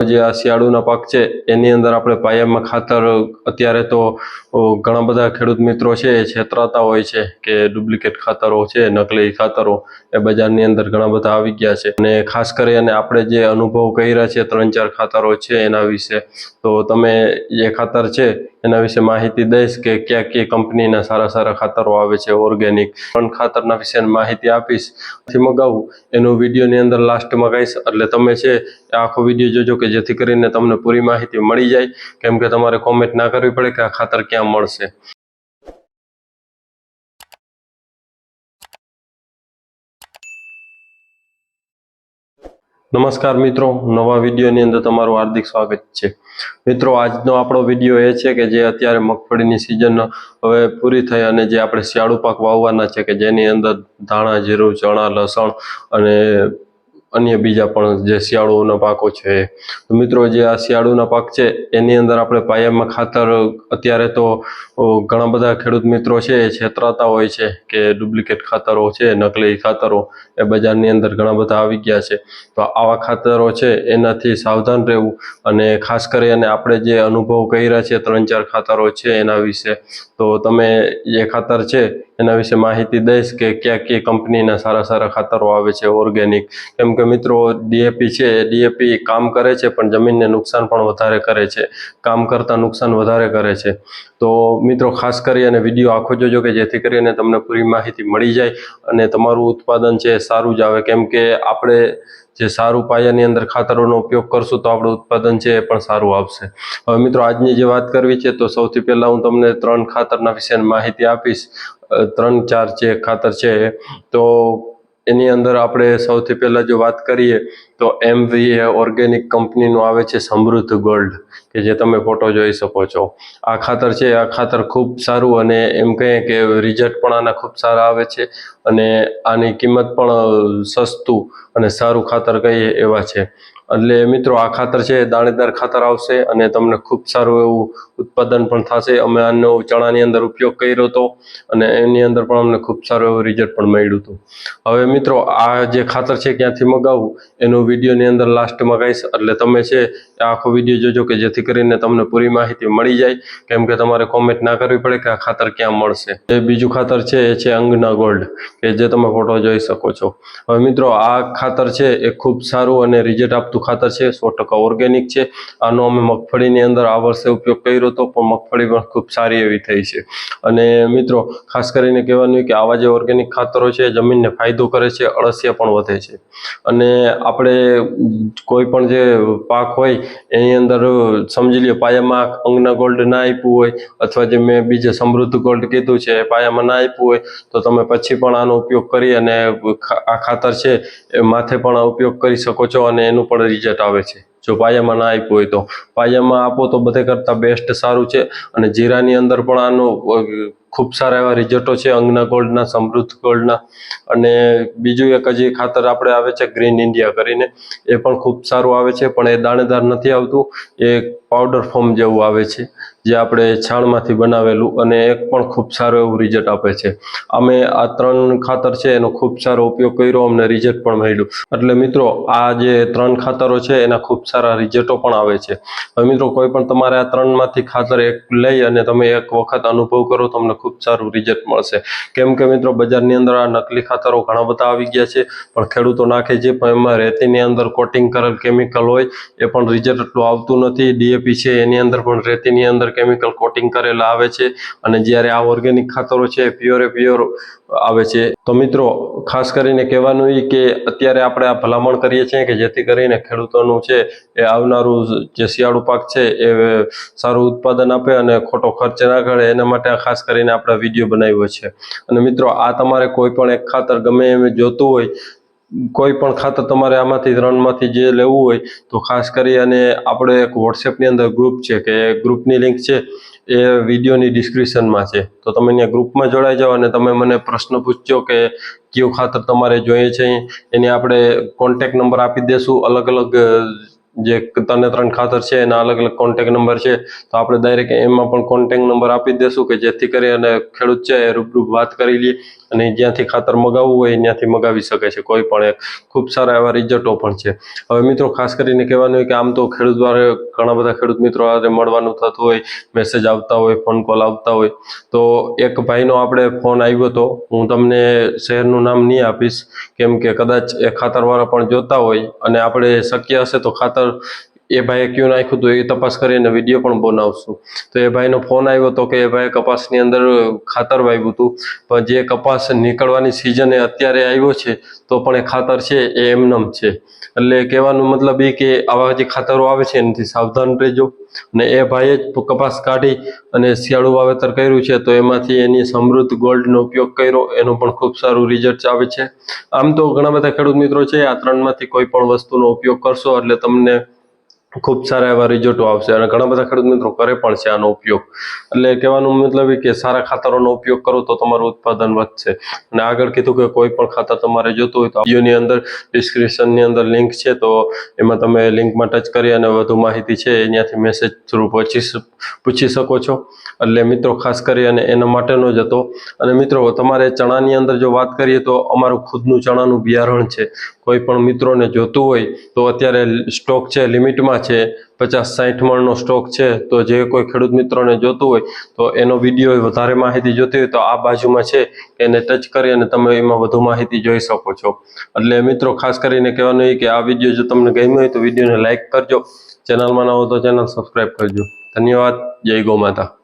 જે આ શિયાળુના પાક છે, એની અંદર આપણે પાયામાં ખાતર, અત્યારે તો ઘણા બધા ખેડૂત મિત્રો છે, એ છેતરાતા હોય છે કે ડુપ્લિકેટ ખાતરો છે, નકલી ખાતરો, એ બજારની અંદર ઘણા બધા આવી ગયા છે. અને ખાસ કરીને આપણે જે અનુભવ કર્યા છે, ત્રણ ચાર ખાતરો છે એના વિશે, તો તમે જે ખાતર છે એના વિશે માહિતી દઈશ કે કયા કયા કંપનીના સારા સારા ખાતરો આવે છે, ઓર્ગેનિક. પણ ખાતરના વિશે માહિતી આપીશ. થી મગાવું. એનું વિડીયોની અંદર લાસ્ટમાં કહીશ. એટલે તમે છે આખો વીડિયો જોજો કે જેથી કરીને તમને પૂરી માહિતી મળી જાય. કેમ કે તમારે કોમેન્ટ ના કરવી પડે કે આ ખાતર ક્યાં મળશે. નમસ્કાર મિત્રો, નવા વિડીયોની અંદર તમારું હાર્દિક સ્વાગત છે. મિત્રો, આજનો આપણો વીડિયો એ છે કે જે અત્યારે મગફળીની સિઝન હવે પૂરી થઈ અને જે આપણે શિયાળુ પાક વાવવાના છે કે જેની અંદર ધાણા, જીરું, ચણા, લસણ અને અન્ય બીજા પણ જે શિયાળુના પાકો છે. મિત્રો, જે આ શિયાળુના પાક છે, એની અંદર આપણે પાયામાં ખાતર, અત્યારે તો ઘણા બધા ખેડૂત મિત્રો છે, એ છેતરાતા હોય છે કે ડુપ્લિકેટ ખાતરો છે, નકલી ખાતરો એ બજારની અંદર ઘણા બધા આવી ગયા છે. તો આવા ખાતરો છે, એનાથી સાવધાન રહેવું અને ખાસ કરીને આપણે જે અનુભવ કર્યા છે, ત્રણ ચાર ખાતરો છે એના વિશે. તો તમે જે ખાતર છે એના વિશે માહિતી દઈશ કે કયા કયા કંપનીના સારા સારા ખાતરો આવે છે ઓર્ગેનિક કેમ કે મિત્રો ડીએપી છે ડીએપી કામ કરે છે, પણ જમીનને નુકસાન પણ વધારે કરે છે. કામ કરતાં નુકસાન વધારે કરે છે. તો મિત્રો, ખાસ કરી અને વીડિયો આખો જોજો કે જેથી કરીને તમને પૂરી માહિતી મળી જાય અને તમારું ઉત્પાદન છે સારું જ આવે. કેમ કે આપણે જે સારું પાયાની અંદર ખાતરોનો ઉપયોગ કરશું તો આપણું ઉત્પાદન છે એ પણ સારું આવશે. હવે મિત્રો, આજની જે વાત કરવી છે તો સૌથી પહેલાં હું તમને ત્રણ ખાતરના વિશેની માહિતી આપીશ. ત્રણ ચાર જે ખાતર છે તો એની અંદર આપણે સૌથી પહેલાં જો વાત કરીએ, તો એમવી એ ઓર્ગેનિક કંપનીનું આવે છે સમૃદ્ધ ગોલ્ડ, કે જે તમે ફોટો જોઈ શકો છો. આ ખાતર છે, આ ખાતર ખૂબ સારું અને એમ કહીએ કે રિઝલ્ટ પણ આના ખૂબ સારા આવે છે અને આની કિંમત પણ સસ્તું અને સારું ખાતર કહીએ એવા છે. એટલે મિત્રો, આ ખાતર છે, દાણેદાર ખાતર આવશે અને તમને ખૂબ સારું એવું ઉત્પાદન પણ થશે. અમે આનો ચણાની અંદર ઉપયોગ કર્યો હતો અને એની અંદર પણ અમને ખૂબ સારું એવું રિઝલ્ટ પણ મળ્યું હતું. હવે મિત્રો, આ જે ખાતર છે ક્યાંથી મગાવવું એનું વિડીયોની અંદર લાસ્ટમાં કહીશ. એટલે તમે છે, આખો વીડિયો જોજો કે જેથી કરીને તમને પૂરી માહિતી મળી જાય. કેમ કે તમારે કોમેન્ટ ના કરવી પડે કે આ ખાતર ક્યાં મળશે. એ બીજું ખાતર છે, એ છે અંગના ગોલ્ડ, કે જે તમે ફોટો જોઈ શકો છો. હવે મિત્રો, આ ખાતર છે, એ ખૂબ સારું અને રિઝલ્ટ આપતું ખાતર છે, સો ટકા ઓર્ગેનિક છે. આનો અમે મગફળીની અંદર આ વર્ષે ઉપયોગ કર્યો હતો પણ મગફળી પણ ખૂબ સારી એવી થઈ છે. અને મિત્રો, ખાસ કરીને કહેવાનું કે આવા જે ઓર્ગેનિક ખાતરો છે જમીનને ફાયદો કરે છે, અળસિયા પણ વધે છે. અને આપણે કોઈ પણ જે પાક હોય, એની અંદર સમજી લ્યો, પાયામાં અંગના ગોલ્ડ ના આપ્યું હોય, અથવા જે મેં બીજે સમૃદ્ધ ગોલ્ડ કીધું છે પાયામાં ના આપ્યું હોય, તો તમે પછી પણ આનો ઉપયોગ કરી અને આ ખાતર છે, એ માથે પણ ઉપયોગ કરી શકો છો અને એનું પણ રિઝલ્ટ આવે છે. જો પાયામાં ના આપ્યું હોય તો. પાયામાં આપો તો બધે કરતાં બેસ્ટ સારું છે. અને જીરાની અંદર પણ આનું ખૂબ સારા એવા રિઝલ્ટો છે, અંગના ગોલ્ડના, સમૃદ્ધ ગોલ્ડના અને બીજું એક હજી ખાતર આપણે આવે છે, ગ્રીન ઇન્ડિયા કરીને. એ પણ ખૂબ સારું આવે છે, પણ એ દાણેદાર નથી આવતું. એ પાવડર ફોર્મ જેવું આવે છે, જે આપણે છાણમાંથી બનાવેલું અને એક પણ ખૂબ સારું એવું રિઝલ્ટ આપે છે. અમે આ ત્રણ ખાતર છે, એનો ખૂબ સારો ઉપયોગ કર્યો, અમને રિઝલ્ટ પણ મળ્યું. એટલે મિત્રો, આ જે ત્રણ ખાતરો છે, એના ખૂબ સારા રિઝલ્ટો પણ આવે છે. મિત્રો, કોઈ પણ તમારે આ ત્રણમાંથી ખાતર એક લઈ અને તમે એક વખત અનુભવ કરો તમને ખૂબ સારું રિઝલ્ટ મળશે. કેમ કે મિત્રો, બજારની અંદર આ નકલી ખાતરો ઘણા બધા આવી ગયા છે, પણ ખેડૂતો નાખે છે, પણ એમાં રેતીની અંદર કોટિંગ કરેલ કેમિકલ હોય, એ પણ રિઝલ્ટ એટલું આવતું નથી. ડીએપી છે, એની અંદર પણ રેતીની અંદર કેમિકલ કોટિંગ કરેલા આવે છે, અને જ્યારે આ ઓર્ગેનિક ખાતરો છે પ્યોરે પ્યોર આવે છે. તો મિત્રો, ખાસ કરીને કહેવાનું એ કે અત્યારે આપણે આ ભલામણ કરીએ છીએ કે જેથી કરીને ખેડૂતોનું છે, એ આવનારું જે શિયાળુ પાક છે, એ સારું ઉત્પાદન આપે અને ખોટો ખર્ચ ના કરે એના માટે ખાસ કરીને આપણે વીડિયો બનાવ્યો છે. અને મિત્રો, આ તમારે કોઈ પણ એક ખાતર ગમે એમ જોતું હોય, કોઈ પણ ખાતર તમારે આમાંથી ત્રણમાંથી જે લેવું હોય, તો ખાસ કરી અને આપણે એક વોટ્સએપની અંદર ગ્રુપ છે કે ગ્રુપની લિંક છે, એ વિડીયોની ડિસ્ક્રિપ્શનમાં છે. તો તમે અહીંયા ગ્રુપમાં જોડાઈ જાઓ અને તમે મને પ્રશ્ન પૂછજો કે કયું ખાતર તમારે જોઈએ છે, એની આપણે કોન્ટેક નંબર આપી દેશું અલગ અલગ જે તને ત્રણ ખાતર છે, એના અલગ અલગ કોન્ટેક્ટ નંબર છે, તો આપણે ડાયરેક્ટ એમાં પણ કોન્ટેક્ટ નંબર આપી દેશું કે જેથી કરી અને ખેડૂત છે એ રૂબરૂ વાત કરી લે. અને જ્યાંથી ખાતર મગાવવું હોય ત્યાંથી મગાવી શકે છે. કોઈ પણ એક ખૂબ સારા એવા રિઝલ્ટો પણ છે. હવે મિત્રો ખાસ કરીને કહેવાનું હોય કે આમ તો ખેડૂત દ્વારા ઘણા બધા ખેડૂત મિત્રો મળવાનું થતું હોય મેસેજ આવતા હોય ફોન કોલ આવતા હોય. તો એક ભાઈનો આપણે ફોન આવ્યો હતો હું તમને શહેરનું નામ નહીં આપીશ. કેમ કે કદાચ એ ખાતરવાળા પણ જોતા હોય અને આપણે શક્ય હશે તો ખાતર એ ભાઈએ ક્યુ નાખ્યું હતું એ તપાસ કરીને વીડિયો પણ બનાવશું. તો એ ભાઈનો ફોન આવ્યો હતો કે એ ભાઈ કપાસની અંદર ખાતર વાવ્યું હતું. પણ જે કપાસ નીકળવાની સિઝન અત્યારે આવ્યો છે, તો પણ એ ખાતર છે, એ એમનેમ છે. એટલે કહેવાનો મતલબ એ કે આવા જે ખાતરો આવે છે, એનાથી સાવધાન રહેજો. અને એ ભાઈએ જ કપાસ કાઢી અને શિયાળું વાવેતર કર્યું છે, તો એમાંથી એની સમૃદ્ધ ગોલ્ડનો ઉપયોગ કર્યો. એનું પણ ખૂબ સારું રિઝલ્ટ આવે છે. આમ તો ઘણા બધા ખેડૂત મિત્રો છે, આ ત્રણમાંથી કોઈ પણ વસ્તુનો ઉપયોગ કરશો એટલે તમને ખૂબ સારા એવા રિઝલ્ટો આવશે અને ઘણા બધા ખેડૂત મિત્રો કરે પણ છે આનો ઉપયોગ. એટલે કહેવાનો મતલબ એ કે સારા ખાતરોનો ઉપયોગ કરો તો તમારું ઉત્પાદન વધશે. અને આગળ કીધું કે કોઈ પણ ખાતર તમારે જોતું હોય તો વિડીયોની અંદર ડિસ્ક્રિપ્શનની અંદર લિંક છે તો એમાં તમે લિંકમાં ટચ કરી અને વધુ માહિતી છે એ ત્યાંથી મેસેજ થ્રુ પહોંચી પૂછી શકો છો. એટલે મિત્રો, ખાસ કરી અને એના માટેનો જ હતો. અને મિત્રો તમારે ચણાની અંદર જો વાત કરીએ તો અમારું ખુદનું ચણાનું બિયારણ છે. કોઈ પણ મિત્રોને જોતું હોય તો અત્યારે સ્ટોક છે, લિમિટમાં છે, પચાસ સાઠ મણનો સ્ટોક છે. તો જે કોઈ ખેડૂત મિત્રોને જોતું હોય તો એનો વીડિયો વધારે માહિતી જોતી હોય તો આ બાજુમાં છે. એને ટચ કરી અને તમે એમાં વધુ માહિતી જોઈ શકો છો. એટલે મિત્રો, ખાસ કરીને કહેવાનું એ કે આ વીડિયો જો તમને ગમ્યો હોય તો વિડીયોને લાઇક કરજો. ચેનલમાં ન હો તો ચેનલ સબસ્ક્રાઈબ કરજો. ધન્યવાદ. જય ગૌ માતા.